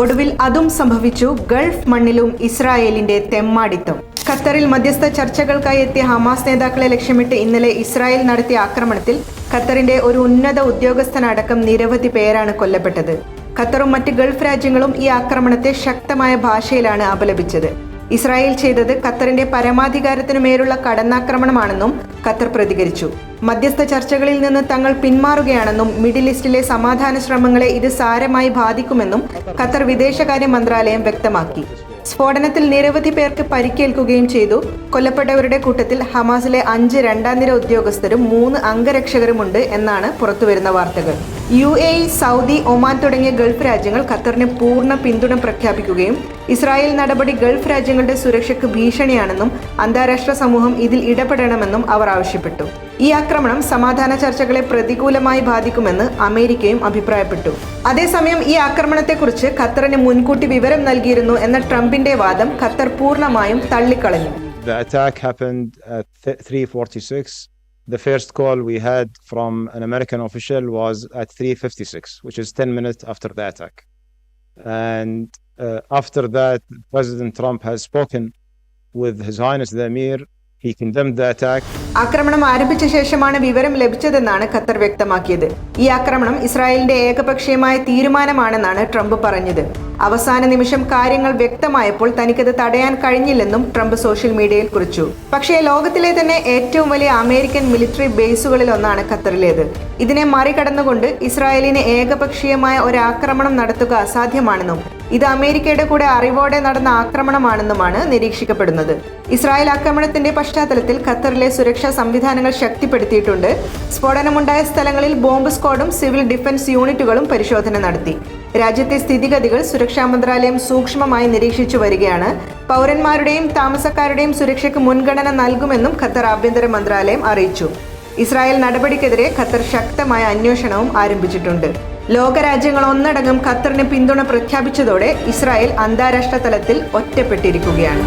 ഒടുവിൽ അതും സംഭവിച്ചു. ഗൾഫ് മണ്ണിലും ഇസ്രായേലിന്റെ തെമ്മാടിത്തം. ഖത്തറിൽ മധ്യസ്ഥ ചർച്ചകൾക്കായി എത്തിയ ഹമാസ് നേതാക്കളെ ലക്ഷ്യമിട്ട് ഇന്നലെ ഇസ്രായേൽ നടത്തിയ ആക്രമണത്തിൽ ഖത്തറിന്റെ ഒരു ഉന്നത ഉദ്യോഗസ്ഥനടക്കം നിരവധി പേരാണ് കൊല്ലപ്പെട്ടത്. ഖത്തറും മറ്റ് ഗൾഫ് രാജ്യങ്ങളും ഈ ആക്രമണത്തെ ശക്തമായ ഭാഷയിലാണ് അപലപിച്ചത്. ഇസ്രായേൽ ചെയ്തത് ഖത്തറിന്റെ പരമാധികാരത്തിനു മേലുള്ള കടന്നാക്രമണമാണെന്നും ഖത്തർ പ്രതികരിച്ചു. മധ്യസ്ഥ ചർച്ചകളിൽ നിന്ന് തങ്ങൾ പിന്മാറുകയാണെന്നും മിഡിൽ ഈസ്റ്റിലെ സമാധാന ശ്രമങ്ങളെ ഇത് സാരമായി ബാധിക്കുമെന്നും ഖത്തർ വിദേശകാര്യ മന്ത്രാലയം വ്യക്തമാക്കി. സ്ഫോടനത്തിൽ നിരവധി പേർക്ക് പരിക്കേൽക്കുകയും ചെയ്തു. കൊല്ലപ്പെട്ടവരുടെ കൂട്ടത്തിൽ ഹമാസിലെ അഞ്ച് രണ്ടാം നിര ഉദ്യോഗസ്ഥരും മൂന്ന് അംഗരക്ഷകരുമുണ്ട് എന്നാണ് പുറത്തുവരുന്ന വാർത്തകൾ. U A E Saudi Oman തുടങ്ങിയ ഗൾഫ് രാജ്യങ്ങൾ ഖത്തറിന് പൂർണ പിന്തുണ പ്രഖ്യാപിക്കുകയും ഇസ്രായേൽ നടപടി ഗൾഫ് രാജ്യങ്ങളുടെ സുരക്ഷയ്ക്ക് ഭീഷണിയാണെന്നും അന്താരാഷ്ട്ര സമൂഹം ഇതിൽ ഇടപെടണമെന്നും അവർ ആവശ്യപ്പെട്ടു ഈ ആക്രമണം സമാധാന ചർച്ചകളെ പ്രതികൂലമായി ബാധിക്കുമെന്ന് അമേരിക്കയും അഭിപ്രായപ്പെട്ടു അതേസമയം ഈ ആക്രമണത്തെക്കുറിച്ച് ഖത്തറിന് മുൻകൂട്ടി വിവരം നൽകിയിരുന്നു എന്ന ട്രംപിന്റെ വാദം ഖത്തർ പൂർണമായും തള്ളിക്കളഞ്ഞു The attack happened at 3:46. The first call we had from an American official was at 3:56, which is 10 minutes after the attack. And uh, after that, President Trump has spoken with His Highness the Emir. He condemned the attack. ആക്രമണം ആരംഭിച്ച ശേഷമാണ് വിവരം ലഭിച്ചതെന്നാണ് Qatar വ്യക്തമാക്കിയത് ഈ ആക്രമണം ഇസ്രായേലിന്റെ ഏകപക്ഷീയമായ തീരുമാനമാണെന്നാണ് Trump പറഞ്ഞത് അവസാന നിമിഷം കാര്യങ്ങൾ വ്യക്തമായപ്പോൾ തനിക്കത് തടയാൻ കഴിഞ്ഞില്ലെന്നും ട്രംപ് സോഷ്യൽ മീഡിയയിൽ കുറിച്ചു. പക്ഷേ ലോകത്തിലെ തന്നെ ഏറ്റവും വലിയ അമേരിക്കൻ മിലിറ്ററി ബേസുകളിൽ ഒന്നാണ് ഖത്തറിലേത്. ഇതിനെ മറികടന്നുകൊണ്ട് ഇസ്രായേലിന് ഏകപക്ഷീയമായ ഒരു ആക്രമണം നടത്തുക അസാധ്യമാണെന്നും ഇത് അമേരിക്കയുടെ കൂടെ അറിവോടെ നടന്ന ആക്രമണമാണെന്നുമാണ് നിരീക്ഷിക്കപ്പെടുന്നത്. ഇസ്രായേൽ ആക്രമണത്തിന്റെ പശ്ചാത്തലത്തിൽ ഖത്തറിലെ സുരക്ഷാ സംവിധാനങ്ങൾ ശക്തിപ്പെടുത്തിയിട്ടുണ്ട്. സ്ഫോടനമുണ്ടായ സ്ഥലങ്ങളിൽ ബോംബ് സ്ക്വാഡും സിവിൽ ഡിഫൻസ് യൂണിറ്റുകളും പരിശോധന നടത്തി. രാജ്യത്തെ സ്ഥിതിഗതികൾ സുരക്ഷാ മന്ത്രാലയം സൂക്ഷ്മമായി നിരീക്ഷിച്ചു വരികയാണ്. പൗരന്മാരുടെയും താമസക്കാരുടെയും സുരക്ഷയ്ക്ക് മുൻഗണന നൽകുമെന്നും ഖത്തർ ആഭ്യന്തര മന്ത്രാലയം അറിയിച്ചു. ഇസ്രായേൽ നടപടിക്കെതിരെ ഖത്തർ ശക്തമായ അന്വേഷണവും ആരംഭിച്ചിട്ടുണ്ട്. ലോകരാജ്യങ്ങൾ ഒന്നടങ്കം ഖത്തറിന് പിന്തുണ പ്രഖ്യാപിച്ചതോടെ ഇസ്രായേൽ അന്താരാഷ്ട്ര തലത്തിൽ ഒറ്റപ്പെട്ടിരിക്കുകയാണ്.